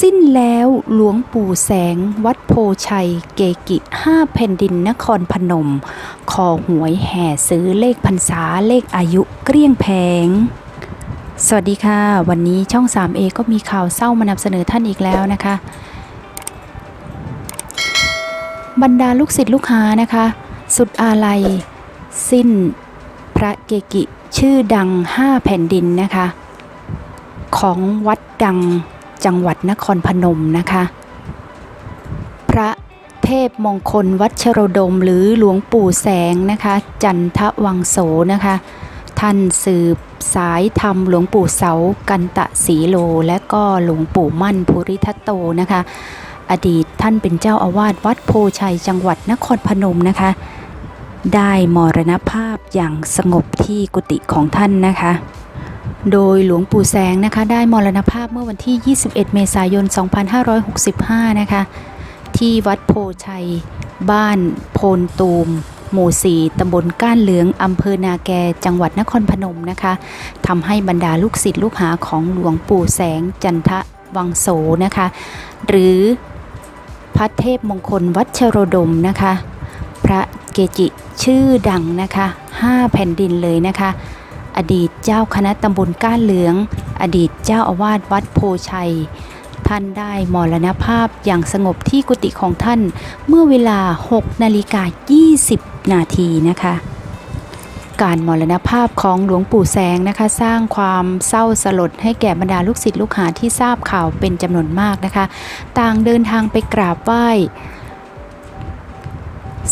สิ้นแล้วหลวงปู่แสงวัดโพชัย เกกิห้าแผ่นดินนครพนมคอหวยแห่ซื้อเลขพรรษาเลขอายุเกลี้ยงแพงสวัสดีค่ะ วันนี้ช่อง 3A ก็มีข่าวเศร้ามานำเสนอท่านอีกแล้วนะคะ บรรดาลูกศิษย์ลูกหานะคะ สุดอาลัย สิ้นพระเกกิชื่อดังห้าแผ่นดินนะคะ ของวัดดัง จังหวัดนครพนมนะคะ พระเทพมงคลวัชรดมหรือหลวงปู่แสงนะคะ จันทวังโสนะคะ ท่านสืบสายธรรมหลวงปู่เสากันตะสีโล และก็หลวงปู่มั่นภูริทัตโตนะคะ อดีตท่านเป็นเจ้าอาวาสวัดโพชัยจังหวัดนครพนมนะคะ ได้มรณภาพอย่างสงบที่กุฏิของท่านนะคะ โดยหลวงปู่แสงนะคะได้มรณภาพเมื่อวันที่ 21 เมษายน 2565 นะคะ ที่วัดโพชัย บ้านโพนตูม หมู่ 4 ตำบลก้านเหลือง อำเภอนาแก จังหวัดนครพนมนะคะทำให้บรรดาลูกศิษย์ลูกหาของหลวงปู่แสงจันทะวังโสนะคะ หรือพระเทพมงคลวัชรดมนะคะ พระเกจิชื่อดังนะคะห้าแผ่นดินเลยนะคะ อดีตเจ้าคณะตำบลก้านเหลือง อดีตเจ้าอาวาสวัดโพชัย ท่านได้มรณภาพอย่างสงบที่กุฏิของท่านเมื่อเวลา 6 นาฬิกา 20 นาทีนะคะ การมรณภาพของหลวงปู่แสงนะคะ สร้างความเศร้าสลดให้แก่บรรดาลูกศิษย์ลูกหาที่ทราบข่าวเป็นจำนวนมากนะคะ ต่างเดินทางไปกราบไหว้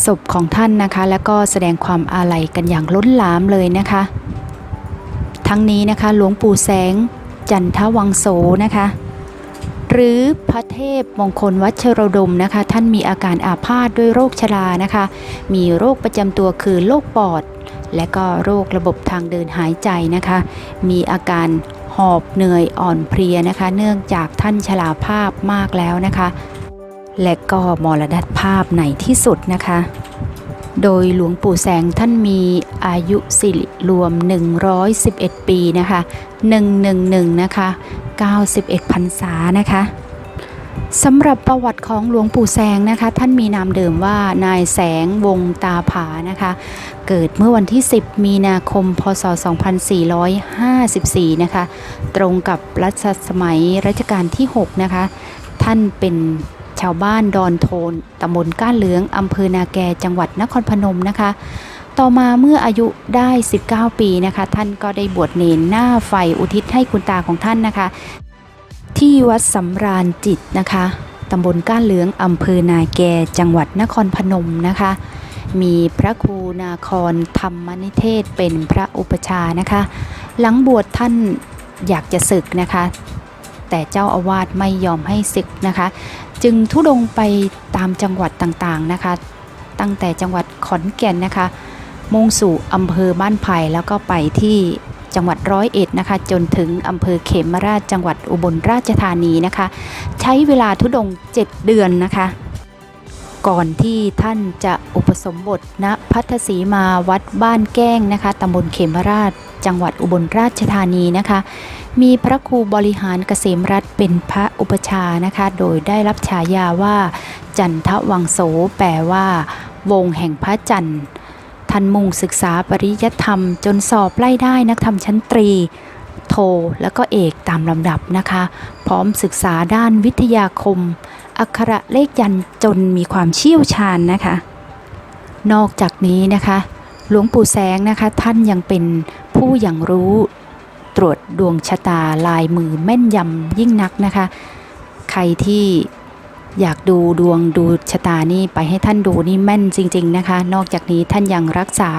ศพของท่านนะคะ แล้วก็แสดงความอาลัยกันอย่างล้นหลามเลยนะคะ ทั้งนี้นะคะ หลวงปู่แสง จันทวังโสนะคะ หรือพระเทพมงคลวัชรดมนะคะ ท่านมีอาการอาพาธด้วยโรคชรานะคะ มีโรคประจำตัวคือโรคปอด และก็โรคระบบทางเดินหายใจนะคะ มีอาการหอบเหนื่อยอ่อนเพลียนะคะ เนื่องจากท่านชราภาพมากแล้วนะคะ และก็มรณภาพในที่สุดนะคะ โดยหลวงปู่แสงท่านมีอายุสิริรวม 111 ปีนะคะ 111 นะคะ 91พรรษานะคะสำหรับประวัติของหลวงปู่แสงนะคะ ท่านมีนามเดิมว่านายแสงวงตาผานะคะ เกิดเมื่อวันที่ 10 มีนาคม พศ 2454 นะคะ ตรงกับรัชสมัยรัชกาลที่ 6 นะคะ ท่านเป็น ชาวบ้านดอนโทนตำบลก้านเหลืองอำเภอนาแกจังหวัดนครพนมนะคะ ต่อมาเมื่ออายุได้ 19 ปีนะคะ ท่านก็ได้บวชเนนหน้าไฟอุทิศให้คุณตาของท่านนะคะ ที่วัดสำราญจิตนะคะตำบลก้านเหลืองอำเภอนาแกจังหวัดนครพนมนะคะ มีพระครูนาครธรรมนิเทศเป็นพระอุปชานะคะ หลังบวชท่านอยากจะศึกนะคะ แต่เจ้าอาวาสไม่ยอมให้ศึกนะคะ จึงทุดงไปตามจังหวัดต่างๆนะคะ ตั้งแต่จังหวัดขอนแก่นนะคะ มุ่งสู่อำเภอบ้านไผ่แล้วก็ไปที่จังหวัดร้อยเอ็ดนะคะ จนถึงอำเภอเขมราชจังหวัดอุบลราชธานีนะคะ ใช้เวลาทุดง 7 เดือนนะคะ ก่อนที่ท่านจะอุปสมบทณพัทธสีมาวัดบ้านแก้งนะคะตำบลเขมราช จังหวัดอุบลราชธานีนะคะ มีพระครูบริหารเกษมรัฐเป็นพระอุปชานะคะ โดยได้รับฉายาว่า จันทวังโส แปลว่า วงแห่งพระจันทร์ท่านมุ่งศึกษาปริยธรรม จนสอบไล่ได้นักธรรมชั้นตรี โทแล้วก็เอกตามลำดับนะคะ พร้อมศึกษาด้านวิทยาคม อักขระเลขยันจนมีความเชี่ยวชาญนะคะ นอกจากนี้นะคะ หลวงปู่แสงนะคะ ท่านยังเป็น ผู้อย่างรู้ ตรวจดวงชะตาลายมือแม่นยำยิ่งนักนะคะ ใครที่อยากดูดวงดูชะตานี่ไปให้ท่านดูนี่แม่นจริง ๆนะคะ นอกจากนี้ท่านยังรักษา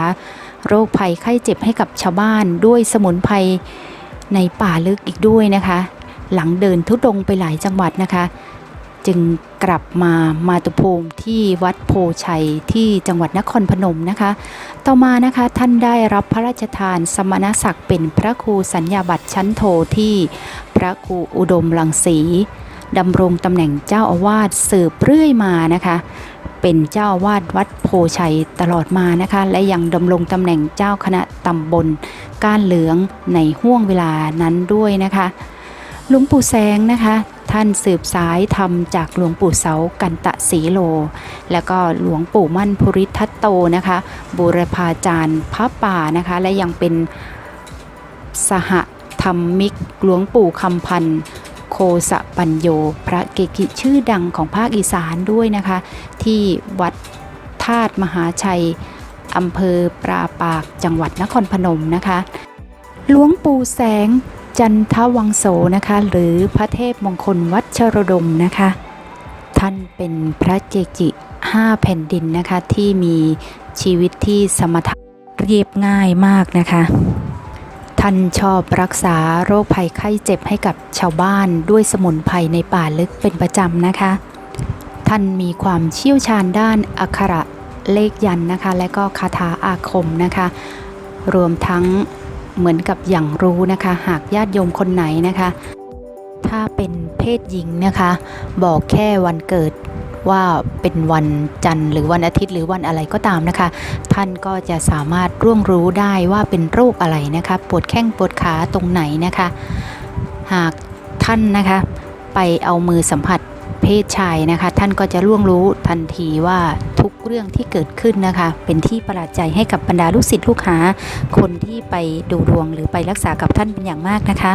โรคภัยไข้เจ็บให้กับชาวบ้านด้วยสมุนไพรในป่าลึกอีกด้วยนะคะ หลังเดินทุดงไปหลายจังหวัดนะคะ จึงกลับมามาตุภูมิที่วัดโพชัยที่จังหวัดนครพนมนะคะ ต่อมานะคะท่านได้รับพระราชทานสมณศักดิ์เป็นพระครูสัญญาบัตรชั้นโทที่พระครูอุดมรังสีดำรงตำแหน่งเจ้าอาวาสสืบเรื่อยมานะคะเป็นเจ้าอาวาสวัดโพชัยตลอดมานะคะ และยังดำรงตำแหน่งเจ้าคณะตำบลก้านเหลืองในห่วงเวลานั้นด้วยนะคะ หลวงปู่แสงนะคะ ท่านสืบสายธรรมจากหลวงปู่เสากันตะสีโล แล้วก็หลวงปู่มั่นภูริทัตโตนะคะบูรพาจารย์พระป่านะคะ และยังเป็นสหธรรมิกหลวงปู่คำพันธ์โคสะปัญโย พระเกกิชื่อดังของภาคอีสานด้วยนะคะ ที่วัดธาตุมหาชัยอำเภอปราปากจังหวัดนครพนมนะคะหลวงปู่แสง จันทวังโสนะคะหรือพระเทพมงคลวัชรดมนะคะ ท่านเป็นพระเกจิห้าแผ่นดินนะคะที่มีชีวิตที่สมถะเรียบง่ายมากนะคะ ท่านชอบรักษาโรคภัยไข้เจ็บให้กับชาวบ้านด้วยสมุนไพรในป่าลึกเป็นประจำนะคะ ท่านมีความเชี่ยวชาญด้านอักขระเลขยันนะคะ และก็คาถาอาคมนะคะ รวมทั้ง เหมือนกับอย่างรู้นะคะ หากญาติโยมคนไหนนะคะ ถ้าเป็นเพศหญิงนะคะ บอกแค่วันเกิดว่าเป็นวันจันทร์หรือวันอาทิตย์หรือวันอะไรก็ตามนะคะ ท่านก็จะสามารถร่วงรู้ได้ว่าเป็นโรคอะไรนะคะ ปวดแข้งปวดขาตรงไหนนะคะ หากท่านนะคะ ไปเอามือสัมผัส เพศชายนะคะ ท่านก็จะร่วงรู้ทันทีว่าทุกเรื่องที่เกิดขึ้นนะคะ เป็นที่ประหลาดใจให้กับบรรดาลูกศิษย์ลูกหา คนที่ไปดูดวงหรือไปรักษากับท่านเป็นอย่างมากนะคะ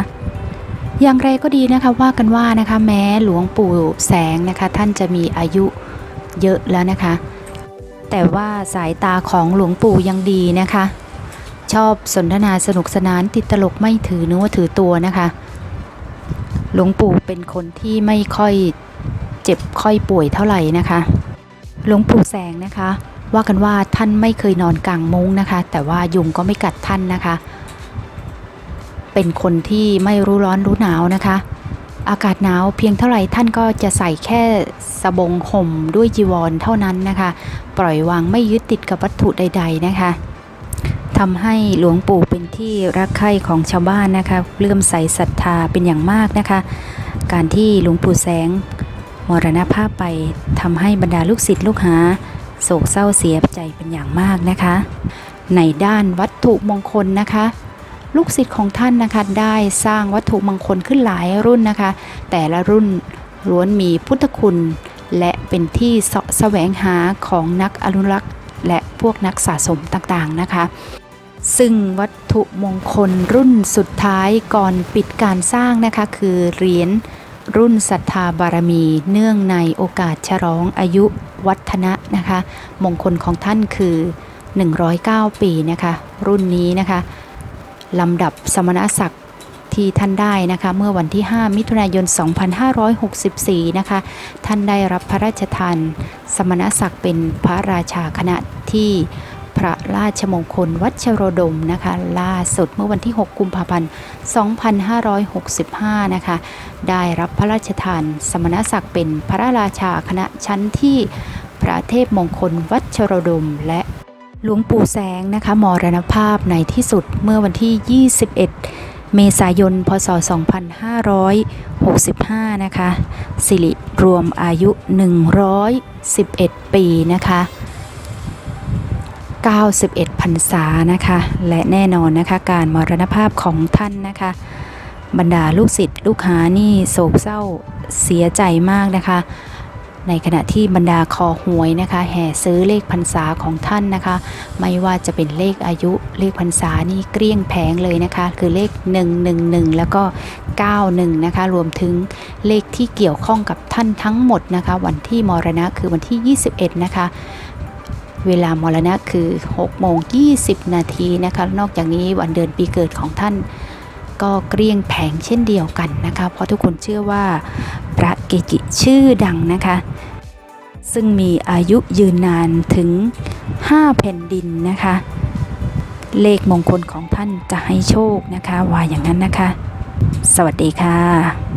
อย่างไรก็ดีนะคะว่ากันว่านะคะแม้หลวงปู่แสงนะคะท่านจะมีอายุเยอะแล้วนะคะ แต่ว่าสายตาของหลวงปู่ยังดีนะคะ ชอบสนทนาสนุกสนานติดตลกไม่ถือเนื้อถือตัวนะคะ หลวงปู่เป็นคนที่ไม่ค่อย เจ็บค่อยป่วยเท่าไหร่นะคะหลวงปู่แสงนะคะ ว่ากันว่าท่านไม่เคยนอนกลางมุ้งนะคะ แต่ว่ายุงก็ไม่กัดท่านนะคะ เป็นคนที่ไม่รู้ร้อนรู้หนาวนะคะ อากาศหนาวเพียงเท่าไหร่ท่านก็จะใส่แค่สบงห่มด้วยจีวรเท่านั้นนะคะ ปล่อยวางไม่ยึดติดกับวัตถุใด ๆนะคะทำให้หลวงปู่เป็นที่รักใคร่ของชาวบ้านนะคะเลื่อมใสศรัทธาเป็นอย่างมากนะคะ การที่หลวงปู่แสง มรณภาพไปทำให้บรรดาลูกศิษย์ลูกหา โศกเศร้าเสียใจเป็นอย่างมากนะคะ ในด้านวัตถุมงคลนะคะ ลูกศิษย์ของท่านนะคะได้สร้างวัตถุมงคลขึ้นหลายรุ่นนะคะ แต่ละรุ่นล้วนมีพุทธคุณ และเป็นที่สแสวงหาของนักอนุรักษ์ และพวกนักสะสมต่างๆนะคะ ซึ่งวัตถุมงคลรุ่นสุดท้ายก่อนปิดการสร้างนะคะคือเหรียญ รุ่นศรัทธาบารมี เนื่องในโอกาสฉลองอายุวัฒนะนะคะ มงคลของท่านคือ 109 ปีนะคะ รุ่นนี้นะคะลำดับสมณศักดิ์ที่ท่านได้นะคะเมื่อวันที่ 5 มิถุนายน 2564 นะคะ ท่านได้รับพระราชทาน สมณศักดิ์เป็นพระราชาคณะที่ พระราชมงคลวัชโรดมนะคะ ล่าสุดเมื่อวันที่ 6 กุมภาพันธ์ 2565 นะคะ ได้รับพระราชทานสมณศักดิ์เป็นพระราชาคณะชั้นที่พระเทพมงคลวัชโรดม และหลวงปู่แสงนะคะมรณภาพในที่สุดเมื่อวันที่ 21 เมษายน พศ 2565 นะคะ สิริรวมอายุ 111 ปีนะคะ 91พรรษานะคะ และแน่นอนนะคะการมรณภาพของท่านนะคะ บรรดาลูกศิษย์ลูกหานี่โศกเศร้าเสียใจมากนะคะ ในขณะที่บรรดาคอหวยนะคะ แห่ซื้อเลขพรรษาของท่านนะคะ ไม่ว่าจะเป็นเลขอายุเลขพรรษานี่เกลี้ยงแผงเลยนะคะ คือเลข 111 แล้วก็ 91 นะคะ รวมถึงเลขที่เกี่ยวข้องกับท่านทั้งหมดนะคะ วันที่มรณะคือวันที่ 21 นะคะ เวลามรณะคือ6โมง20 นาทีนะคะ นอกจากนี้วันเดือนปีเกิดของท่านก็เกลี้ยงแผงเช่นเดียวกันนะคะ เพราะทุกคนเชื่อว่าพระเกจิชื่อดังนะคะ ซึ่งมีอายุยืนนานถึง 5 แผ่นดินนะคะ เลขมงคลของท่านจะให้โชคนะคะ ว่าอย่างนั้นนะคะ สวัสดีค่ะ